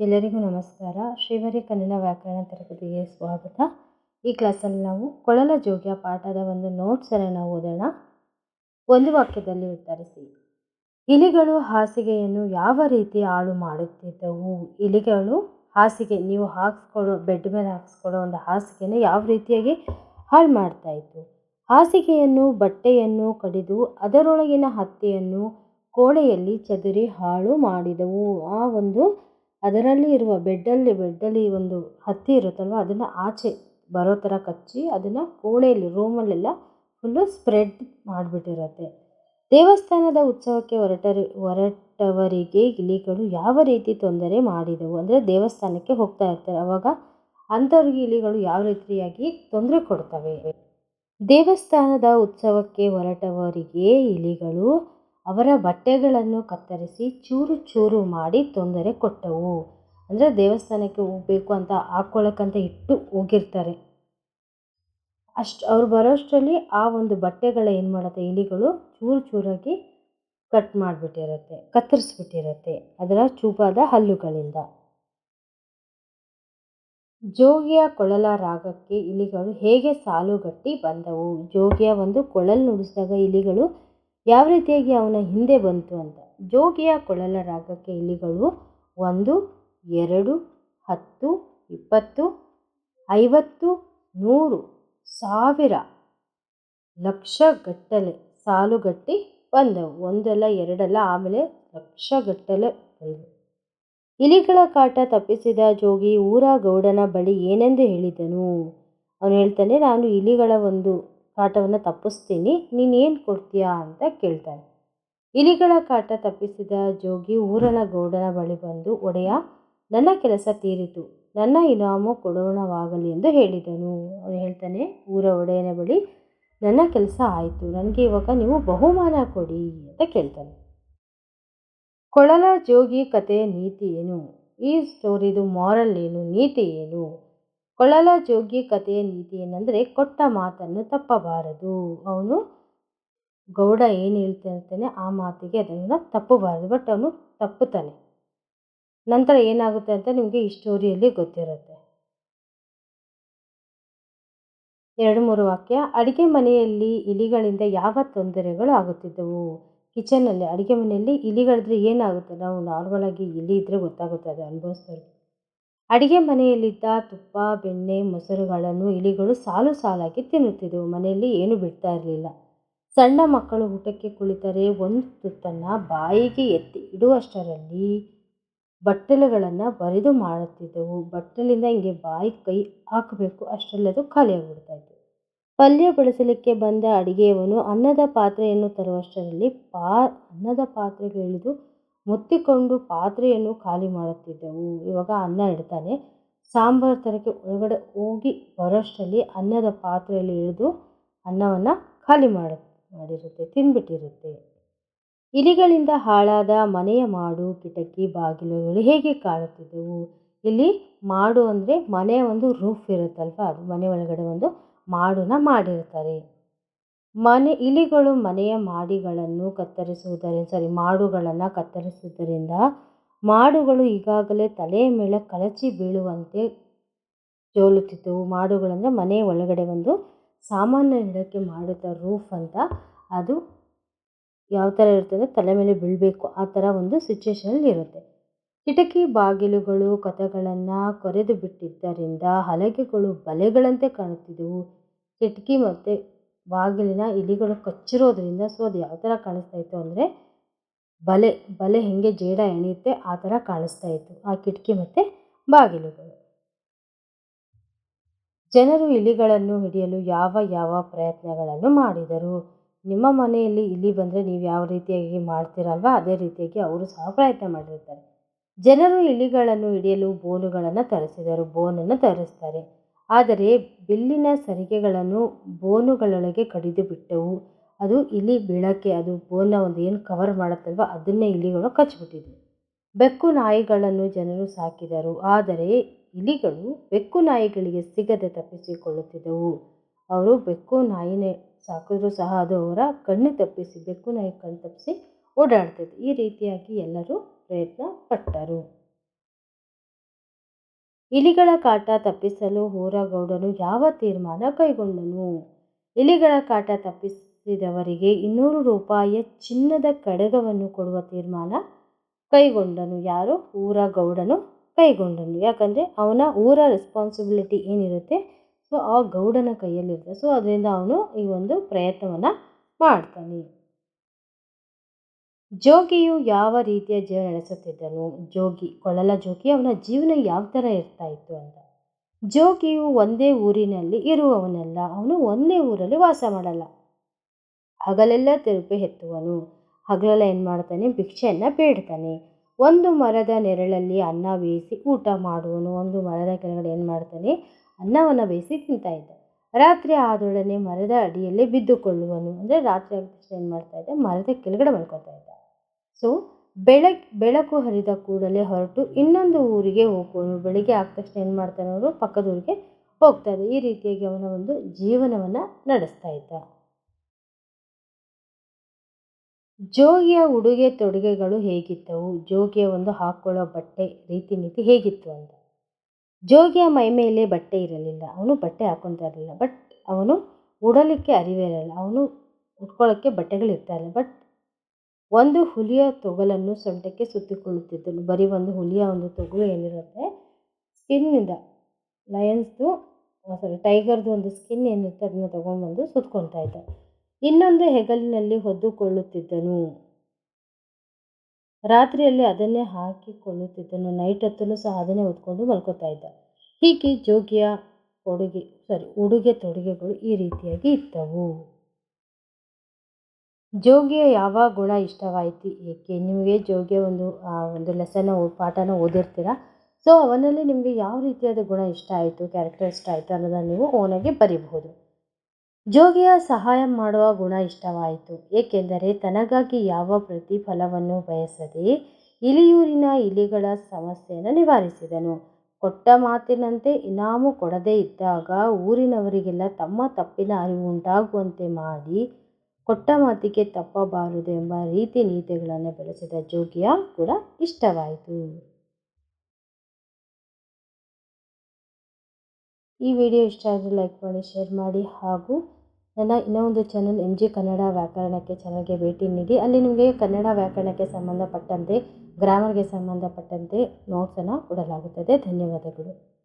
ಎಲ್ಲರಿಗೂ ನಮಸ್ಕಾರ. ಶ್ರೀವರಿ ಕನ್ನಡ ವ್ಯಾಕರಣ ತರಗತಿಗೆ ಸ್ವಾಗತ. ಈ ಕ್ಲಾಸಲ್ಲಿ ನಾವು ಕೊಳಲ ಜೋಗ್ಯ ಪಾಠದ ಒಂದು ನೋಟ್ಸನ್ನು ಓದೋಣ. ಒಂದು ವಾಕ್ಯದಲ್ಲಿ ಉತ್ತರಿಸಿ. ಇಲಿಗಳು ಹಾಸಿಗೆಯನ್ನು ಯಾವ ರೀತಿ ಹಾಳು ಮಾಡುತ್ತಿದ್ದವು? ಇಲಿಗಳು ಹಾಸಿಗೆ, ನೀವು ಹಾಕ್ಸ್ಕೊಳ್ಳೋ ಬೆಡ್ ಮೇಲೆ ಹಾಕ್ಸ್ಕೊಳ್ಳೋ ಒಂದು ಹಾಸಿಗೆನ ಯಾವ ರೀತಿಯಾಗಿ ಹಾಳು ಮಾಡ್ತಾ ಇತ್ತು? ಹಾಸಿಗೆಯನ್ನು, ಬಟ್ಟೆಯನ್ನು ಕಡಿದು ಅದರೊಳಗಿನ ಹತ್ತಿಯನ್ನು ಕೋಣೆಯಲ್ಲಿ ಚದುರಿ ಹಾಳು ಮಾಡಿದವು. ಆ ಒಂದು ಅದರಲ್ಲಿ ಇರುವ ಬೆಡ್ಡಲ್ಲಿ ಬೆಡ್ಡಲ್ಲಿ ಒಂದು ಹತ್ತಿ ಇರುತ್ತಲ್ವ, ಅದನ್ನು ಆಚೆ ಬರೋ ಥರ ಕಚ್ಚಿ ಅದನ್ನು ಕೋಣೆಯಲ್ಲಿ ರೂಮಲ್ಲೆಲ್ಲ ಫುಲ್ಲು ಸ್ಪ್ರೆಡ್ ಮಾಡಿಬಿಟ್ಟಿರತ್ತೆ. ದೇವಸ್ಥಾನದ ಉತ್ಸವಕ್ಕೆ ಹೊರಟರಿ, ಹೊರಟವರಿಗೆ ಇಲಿಗಳು ಯಾವ ರೀತಿ ತೊಂದರೆ ಮಾಡಿದವು? ಅಂದರೆ ದೇವಸ್ಥಾನಕ್ಕೆ ಹೋಗ್ತಾ ಇರ್ತಾರೆ. ಅವಾಗ ಅಂಥವ್ರಿಗೆ ಇಲಿಗಳು ಯಾವ ರೀತಿಯಾಗಿ ತೊಂದರೆ ಕೊಡ್ತವೆ? ದೇವಸ್ಥಾನದ ಉತ್ಸವಕ್ಕೆ ಹೊರಟವರಿಗೆ ಇಲಿಗಳು ಅವರ ಬಟ್ಟೆಗಳನ್ನು ಕತ್ತರಿಸಿ ಚೂರು ಚೂರು ಮಾಡಿ ತೊಂದರೆ ಕೊಟ್ಟವು. ಅಂದರೆ ದೇವಸ್ಥಾನಕ್ಕೆ ಹೋಗಬೇಕು ಅಂತ ಹಾಕ್ಕೊಳ್ಳೋಕ್ಕಂತ ಇಟ್ಟು ಹೋಗಿರ್ತಾರೆ. ಅಷ್ಟು, ಅವ್ರು ಬರೋಷ್ಟರಲ್ಲಿ ಆ ಒಂದು ಬಟ್ಟೆಗಳ ಏನು ಮಾಡುತ್ತೆ, ಇಲಿಗಳು ಚೂರು ಚೂರಾಗಿ ಕಟ್ ಮಾಡಿಬಿಟ್ಟಿರುತ್ತೆ, ಕತ್ತರಿಸ್ಬಿಟ್ಟಿರುತ್ತೆ ಅದರ ಚೂಪಾದ ಹಲ್ಲುಗಳಿಂದ. ಜೋಗಿಯ ಕೊಳಲ ರಾಗಕ್ಕೆ ಇಲಿಗಳು ಹೇಗೆ ಸಾಲುಗಟ್ಟಿ ಬಂದವು? ಜೋಗಿಯ ಒಂದು ಕೊಳಲು ನುಡಿಸಿದಾಗ ಇಲಿಗಳು ಯಾವ ರೀತಿಯಾಗಿ ಅವನ ಹಿಂದೆ ಬಂತು ಅಂತ. ಜೋಗಿಯ ಕೊಳಲ ರಾಗಕ್ಕೆ ಇಲಿಗಳು ಒಂದು, ಎರಡು, ಹತ್ತು, ಇಪ್ಪತ್ತು, ಐವತ್ತು, ನೂರು, ಸಾವಿರ ಲಕ್ಷಗಟ್ಟಲೆ ಸಾಲುಗಟ್ಟಿ ಬಂದವು. ಒಂದಲ್ಲ, ಎರಡಲ್ಲ, ಆಮೇಲೆ ಲಕ್ಷಗಟ್ಟಲೆ ಬಂದವು. ಇಲಿಗಳ ಕಾಟ ತಪ್ಪಿಸಿದ ಜೋಗಿ ಊರ ಗೌಡನ ಬಳಿ ಏನೆಂದು ಹೇಳಿದನು? ಅವನು ಹೇಳ್ತಾನೆ, ನಾನು ಇಲಿಗಳ ಒಂದು ಕಾಟವನ್ನು ತಪ್ಪಿಸ್ತೀನಿ ನೀನೇನು ಕೊಡ್ತೀಯಾ ಅಂತ ಕೇಳ್ತಾನೆ ಇಲಿಗಳ ಕಾಟ ತಪ್ಪಿಸಿದ ಜೋಗಿ ಊರನ ಗೌಡನ ಬಳಿ ಬಂದು, ಒಡೆಯ, ನನ್ನ ಕೆಲಸ ತೀರಿತು. ನನ್ನ ಇನಾಮು ಕೊಡೋಣವಾಗಲಿ ಎಂದು ಹೇಳಿದನು. ಅವನು ಹೇಳ್ತಾನೆ, ಊರ ಒಡೆಯನ ಬಳಿ ನನ್ನ ಕೆಲಸ ಆಯಿತು. ನನಗೆ ಇವಾಗ ನೀವು ಬಹುಮಾನ ಕೊಡಿ ಅಂತ ಕೇಳ್ತಾನೆ. ಕೊಳಲ ಜೋಗಿ ಕಥೆಯ ನೀತಿ ಏನು? ಈ ಸ್ಟೋರಿದು ಮಾರಲ್ ಏನು? ನೀತಿ ಏನು? ಕೊಳಲ ಜೋಗಿ ಕಥೆಯ ನೀತಿ ಏನಂದರೆ ಕೊಟ್ಟ ಮಾತನ್ನು ತಪ್ಪಬಾರದು. ಅವನು ಗೌಡ ಏನು ಹೇಳ್ತಾ ಇರ್ತಾನೆ ಆ ಮಾತಿಗೆ ಅದನ್ನು ತಪ್ಪಬಾರದು ಬಟ್ ಅವನು ತಪ್ಪುತ್ತಾನೆ. ನಂತರ ಏನಾಗುತ್ತೆ ಅಂತ ನಿಮಗೆ ಈ ಸ್ಟೋರಿಯಲ್ಲಿ ಗೊತ್ತಿರುತ್ತೆ. ಎರಡು ಮೂರು ವಾಕ್ಯ, ಅಡುಗೆ ಮನೆಯಲ್ಲಿ ಇಲಿಗಳಿಂದ ಯಾವ ತೊಂದರೆಗಳು ಆಗುತ್ತಿದ್ದವು? ಕಿಚನಲ್ಲಿ ಅಡುಗೆ ಮನೆಯಲ್ಲಿ ಇಲಿಗಳಿದ್ರೆ ಏನಾಗುತ್ತೆ? ನಾವು ನಾರ್ಮಲಾಗಿ ಇಲಿ ಇದ್ದರೆ ಗೊತ್ತಾಗುತ್ತೆ, ಅದು ಅನುಭವಿಸೋರಿಗೆ ಅಡಿಗೆ ಮನೆಯಲ್ಲಿದ್ದ ತುಪ್ಪ, ಬೆಣ್ಣೆ, ಮೊಸರುಗಳನ್ನು ಇಲಿಗಳು ಸಾಲು ಸಾಲಾಗಿ ತಿನ್ನುತ್ತಿದ್ದವು. ಮನೆಯಲ್ಲಿ ಏನು ಬಿಡ್ತಾ ಇರಲಿಲ್ಲ. ಸಣ್ಣ ಮಕ್ಕಳು ಊಟಕ್ಕೆ ಕುಳಿತರೆ ಒಂದು ತುತ್ತನ್ನು ಬಾಯಿಗೆ ಎತ್ತಿ ಇಡುವಷ್ಟರಲ್ಲಿ ಬಟ್ಟಲುಗಳನ್ನು ಬರೆದು ಮಾಡುತ್ತಿದ್ದವು ಬಟ್ಟಲಿಂದ ಹಿಂಗೆ ಬಾಯಿ ಕೈ ಹಾಕಬೇಕು ಅಷ್ಟರಲ್ಲಿ ಅದು ಖಾಲಿಯಾಗಿಬಿಡ್ತಾ ಇತ್ತು. ಪಲ್ಯ ಬಳಸಲಿಕ್ಕೆ ಬಂದ ಅಡಿಗೆಯವನು ಅನ್ನದ ಪಾತ್ರೆಯನ್ನು ತರುವಷ್ಟರಲ್ಲಿ ಪಾ ಅನ್ನದ ಪಾತ್ರೆಗೆ ಇಳಿದು ಮುತ್ತಿಕೊಂಡು ಪಾತ್ರೆಯನ್ನು ಖಾಲಿ ಮಾಡುತ್ತಿದ್ದೆವು. ಇವಾಗ ಅನ್ನ ಇಡ್ತಾನೆ. ಸಾಂಬಾರು ತರಕ್ಕೆ ಒಳಗಡೆ ಹೋಗಿ ಬರೋಷ್ಟರಲ್ಲಿ ಅನ್ನದ ಪಾತ್ರೆಯಲ್ಲಿ ಇಳಿದು ಅನ್ನವನ್ನು ಖಾಲಿ ಮಾಡ, ಮಾಡಿರುತ್ತೆ ತಿಂದ್ಬಿಟ್ಟಿರುತ್ತೆ ಇಲಿಗಳಿಂದ ಹಾಳಾದ ಮನೆಯ ಮಾಡು, ಕಿಟಕಿ, ಬಾಗಿಲುಗಳು ಹೇಗೆ ಕಾಣುತ್ತಿದ್ದವು? ಇಲ್ಲಿ ಮಾಡು ಅಂದರೆ ಮನೆಯ ಒಂದು ರೂಫ್ ಇರುತ್ತಲ್ವ? ಅದು ಮನೆ ಒಳಗಡೆ ಒಂದು ಮಾಡುನ ಮಾಡಿರ್ತಾರೆ. ಮನೆ ಇಲಿಗಳು ಮನೆಯ ಮಾಡಿಗಳನ್ನು ಕತ್ತರಿಸುವುದರಿಂದ ಸಾರಿ, ಮಾಡುಗಳನ್ನು ಕತ್ತರಿಸುವುದರಿಂದ ಮಾಡುಗಳು ಈಗಾಗಲೇ ತಲೆಯ ಮೇಲೆ ಕಳಚಿ ಬೀಳುವಂತೆ ಜೋಲುತ್ತಿದ್ದವು ಮಾಡುಗಳಂದರೆ ಮನೆಯ ಒಳಗಡೆ ಒಂದು ಸಾಮಾನ್ಯ ಇಡೋಕ್ಕೆ ಮಾಡಿದ ರೂಫ್ ಅಂತ. ಅದು ಯಾವ ಥರ ಇರುತ್ತೆ ಅಂದರೆ ತಲೆ ಮೇಲೆ ಬೀಳಬೇಕು. ಆ ಥರ ಒಂದು ಸಿಚುವೇಶನಲ್ಲಿ ಇರುತ್ತೆ. ಕಿಟಕಿ ಬಾಗಿಲುಗಳು ಕಥಗಳನ್ನು ಕೊರೆದು ಬಿಟ್ಟಿದ್ದರಿಂದ ಹಲಗೆಗಳು ಬಲೆಗಳಂತೆ ಕಾಣುತ್ತಿದ್ದವು. ಕಿಟಕಿ ಮತ್ತು ಬಾಗಿಲಿನ ಇಲಿಗಳು ಕಚ್ಚಿರೋದ್ರಿಂದ ಸೊ ಅದು ಯಾವ ಥರ ಕಾಣಿಸ್ತಾ ಇತ್ತು ಅಂದರೆ ಬಲೆ ಬಲೆ ಹೇಗೆ ಜೇಡ ಎಣೆಯುತ್ತೆ ಆ ಥರ ಕಾಣಿಸ್ತಾ ಇತ್ತು ಆ ಕಿಟಕಿ ಮತ್ತು ಬಾಗಿಲುಗಳು. ಜನರು ಇಲಿಗಳನ್ನು ಹಿಡಿಯಲು ಯಾವ ಯಾವ ಪ್ರಯತ್ನಗಳನ್ನು ಮಾಡಿದರು? ನಿಮ್ಮ ಮನೆಯಲ್ಲಿ ಇಲಿ ಬಂದರೆ ನೀವು ಯಾವ ರೀತಿಯಾಗಿ ಮಾಡ್ತೀರಲ್ವ? ಅದೇ ರೀತಿಯಾಗಿ ಅವರು ಸಹ ಪ್ರಯತ್ನ ಮಾಡಿರ್ತಾರೆ ಜನರು ಇಲಿಗಳನ್ನು ಹಿಡಿಯಲು ಬೋನುಗಳನ್ನು ತರಿಸಿದರು, ಬೋನನ್ನು ತರಿಸ್ತಾರೆ. ಆದರೆ ಬಿಲ್ಲಿನ ಸರಿಗೆಗಳನ್ನು ಬೋನುಗಳೊಳಗೆ ಕಡಿದು ಬಿಟ್ಟವು ಅದು ಇಲಿ ಬೀಳಕ್ಕೆ, ಅದು ಬೋನ್ನ ಒಂದು ಏನು ಕವರ್ ಮಾಡುತ್ತಲ್ವ, ಅದನ್ನೇ ಇಲಿಗಳು ಕಚ್ಚಿಬಿಟ್ಟಿದ್ವು. ಬೆಕ್ಕು ನಾಯಿಗಳನ್ನು ಜನರು ಸಾಕಿದರು, ಆದರೆ ಇಲಿಗಳು ಬೆಕ್ಕು ನಾಯಿಗಳಿಗೆ ಸಿಗದೆ ತಪ್ಪಿಸಿಕೊಳ್ಳುತ್ತಿದ್ದವು. ಅವರು ಬೆಕ್ಕು ನಾಯಿನೇ ಸಾಕಿದ್ರು ಸಹ ಅದು ಅವರ ಕಣ್ಣು ತಪ್ಪಿಸಿ, ಬೆಕ್ಕು ನಾಯಿ ಕಣ್ಣು ತಪ್ಪಿಸಿ ಓಡಾಡ್ತಿತ್ತು. ಈ ರೀತಿಯಾಗಿ ಎಲ್ಲರೂ ಪ್ರಯತ್ನ ಪಟ್ಟರು ಇಲಿಗಳ ಕಾಟ ತಪ್ಪಿಸಲು ಹೋರಗೌಡನು ಯಾವ ತೀರ್ಮಾನ ಕೈಗೊಂಡನು? ಇಲಿಗಳ ಕಾಟ ತಪ್ಪಿಸಿದವರಿಗೆ ಇನ್ನೂರು ರೂಪಾಯಿಯ ಚಿನ್ನದ ಕಡಗವನ್ನು ಕೊಡುವ ತೀರ್ಮಾನ ಕೈಗೊಂಡನು. ಯಾರು? ಊರಗೌಡನು ಕೈಗೊಂಡನು. ಯಾಕಂದರೆ ಅವನ ಊರ ರೆಸ್ಪಾನ್ಸಿಬಿಲಿಟಿ ಏನಿರುತ್ತೆ? ಸೊ ಆ ಗೌಡನ ಕೈಯಲ್ಲಿರುತ್ತೆ. ಸೊ ಅದರಿಂದ ಅವನು ಈ ಒಂದು ಪ್ರಯತ್ನವನ್ನು ಮಾಡ್ತಾನೆ. ಜೋಗಿಯು ಯಾವ ರೀತಿಯ ಜೀವನ ನಡೆಸುತ್ತಿದ್ದನು? ಜೋಗಿ, ಕೊಳಲ ಜೋಗಿ, ಅವನ ಜೀವನ ಯಾವ ಥರ ಇರ್ತಾ ಇತ್ತು ಅಂತ. ಜೋಗಿಯು ಒಂದೇ ಊರಿನಲ್ಲಿ ಇರುವವನಲ್ಲ, ಅವನು ಒಂದೇ ಊರಲ್ಲಿ ವಾಸ ಮಾಡಲ್ಲ. ಹಗಲೆಲ್ಲ ತಿರುಪಿ ಎತ್ತುವನು. ಹಗಲೆಲ್ಲ ಏನು ಮಾಡ್ತಾನೆ? ಭಿಕ್ಷೆಯನ್ನು ಬೇಡ್ತಾನೆ. ಒಂದು ಮರದ ನೆರಳಲ್ಲಿ ಅನ್ನ ಬೇಯಿಸಿ ಊಟ ಮಾಡುವನು. ಒಂದು ಮರದ ಕೆಳಗಡೆ ಏನು ಮಾಡ್ತಾನೆ? ಅನ್ನವನ್ನು ಬೇಯಿಸಿ ತಿಂತಾ ಇದ್ದ. ರಾತ್ರಿ ಆದೊಡನೆ ಮರದ ಅಡಿಯಲ್ಲಿ ಬಿದ್ದುಕೊಳ್ಳುವನು. ಅಂದರೆ ರಾತ್ರಿ ಆದ ಏನು ಮಾಡ್ತಾ ಇದ್ದ? ಮರದ ಕೆಳಗಡೆ ಮಲ್ಕೊತಾ ಇದ್ದ. ಸೊ ಬೆಳಗ್, ಬೆಳಕು ಹರಿದ ಕೂಡಲೇ ಹೊರಟು ಇನ್ನೊಂದು ಊರಿಗೆ ಹೋಗುವನು. ಬೆಳಿಗ್ಗೆ ಆದ ತಕ್ಷಣ ಏನು ಮಾಡ್ತಾನೆ ಅವರು ಪಕ್ಕದ ಊರಿಗೆ ಹೋಗ್ತಾ ಇದ್ದ. ಈ ರೀತಿಯಾಗಿ ಅವನ ಒಂದು ಜೀವನವನ್ನು ನಡೆಸ್ತಾ ಇದ್ದ. ಜೋಗಿಯ ಉಡುಗೆ ತೊಡುಗೆಗಳು ಹೇಗಿದ್ದವು? ಜೋಗಿಯ ಒಂದು ಹಾಕ್ಕೊಳ್ಳೋ ಬಟ್ಟೆ ರೀತಿ ನೀತಿ ಹೇಗಿತ್ತು ಅಂತ. ಜೋಗಿಯ ಮೈ ಮೇಲೆ ಬಟ್ಟೆ ಇರಲಿಲ್ಲ. ಅವನು ಬಟ್ಟೆ ಹಾಕ್ಕೊತಾ ಇರಲಿಲ್ಲ. ಬಟ್ ಅವನು ಉಡಲಿಕ್ಕೆ ಅರಿವೇ ಇರಲ್ಲ ಅವನು ಉಟ್ಕೊಳ್ಳೋಕ್ಕೆ ಬಟ್ಟೆಗಳು ಇರ್ತಾಯಿಲ್ಲ ಬಟ್ ಒಂದು ಹುಲಿಯ ತೊಗಲನ್ನು ಸೊಂಟಕ್ಕೆ ಸುತ್ತಿಕೊಳ್ಳುತ್ತಿದ್ದನು. ಬರೀ ಒಂದು ಹುಲಿಯ ಒಂದು ತೊಗಲು ಏನಿರುತ್ತೆ? ಸ್ಕಿನ್ನಿಂದ. ಲಯನ್ಸ್ದು ಸಾರಿ ಟೈಗರ್ದು ಒಂದು ಸ್ಕಿನ್ ಏನಿರುತ್ತೆ ಅದನ್ನು ತೊಗೊಂಡ್ಬಂದು ಸುತ್ಕೊತಾ ಇದ್ದ. ಇನ್ನೊಂದು ಹೆಗಲಿನಲ್ಲಿ ಹೊದ್ದುಕೊಳ್ಳುತ್ತಿದ್ದನು. ರಾತ್ರಿಯಲ್ಲಿ ಅದನ್ನೇ ಹಾಕಿಕೊಳ್ಳುತ್ತಿದ್ದನು. ನೈಟ್ ಹೊತ್ತಲ್ಲೂ ಸಹ ಅದನ್ನೇ ಹೊತ್ಕೊಂಡು ಮಲ್ಕೋತಾ ಇದ್ದ. ಹೀಗೆ ಜೋಗಿಯ ಕೊಡುಗೆ ಸಾರಿ ಉಡುಗೆ ತೊಡುಗೆಗಳು ಈ ರೀತಿಯಾಗಿ ಇದ್ದವು. ಜೋಗಿಯ ಯಾವ ಗುಣ ಇಷ್ಟವಾಯಿತು ಏಕೆ? ನಿಮಗೆ ಜೋಗಿಯ ಒಂದು ಒಂದು ಲೆಸನ್ನ ಪಾಠನ ಓದಿರ್ತೀರ? ಸೊ ಅವನಲ್ಲಿ ನಿಮಗೆ ಯಾವ ರೀತಿಯಾದ ಗುಣ ಇಷ್ಟ ಆಯಿತು ಕ್ಯಾರೆಕ್ಟರ್ ಇಷ್ಟ ಆಯಿತು ಅನ್ನೋದನ್ನು ನೀವು ಓನಾಗಿ ಬರೀಬಹುದು. ಜೋಗಿಯ ಸಹಾಯ ಮಾಡುವ ಗುಣ ಇಷ್ಟವಾಯಿತು, ಏಕೆಂದರೆ ತನಗಾಗಿ ಯಾವ ಪ್ರತಿಫಲವನ್ನು ಬಯಸದೆ ಇಲಿಯೂರಿನ ಇಲಿಗಳ ಸಮಸ್ಯೆಯನ್ನು ನಿವಾರಿಸಿದನು. ಕೊಟ್ಟ ಮಾತಿನಂತೆ ಇನಾಮು ಕೊಡದೇ ಇದ್ದಾಗ ಊರಿನವರಿಗೆಲ್ಲ ತಮ್ಮ ತಪ್ಪಿನ ಅರಿವು ಉಂಟಾಗುವಂತೆ ಮಾಡಿ ಕೊಟ್ಟ ಮಾತಿಗೆ ತಪ್ಪಬಾರದು ಎಂಬ ರೀತಿ ನೀತಿಗಳನ್ನು ಬೆಳೆಸಿದ ಜೋಗಿಯ ಕೂಡ ಇಷ್ಟವಾಯಿತು. ಈ ವಿಡಿಯೋ ಇಷ್ಟ ಆದರೆ ಲೈಕ್ ಮಾಡಿ, ಶೇರ್ ಮಾಡಿ ಹಾಗೂ ನನ್ನ ಇನ್ನೊಂದು ಚಾನಲ್ ಎಂ ಜಿ ಕನ್ನಡ ವ್ಯಾಕರಣಕ್ಕೆ ಚಾನಲ್ಗೆ ಭೇಟಿ ನೀಡಿ. ಅಲ್ಲಿ ನಿಮಗೆ ಕನ್ನಡ ವ್ಯಾಕರಣಕ್ಕೆ ಸಂಬಂಧಪಟ್ಟಂತೆ, ಗ್ರಾಮರ್ಗೆ ಸಂಬಂಧಪಟ್ಟಂತೆ ನೋಟ್ಸನ್ನು ಕೊಡಲಾಗುತ್ತದೆ. ಧನ್ಯವಾದಗಳು.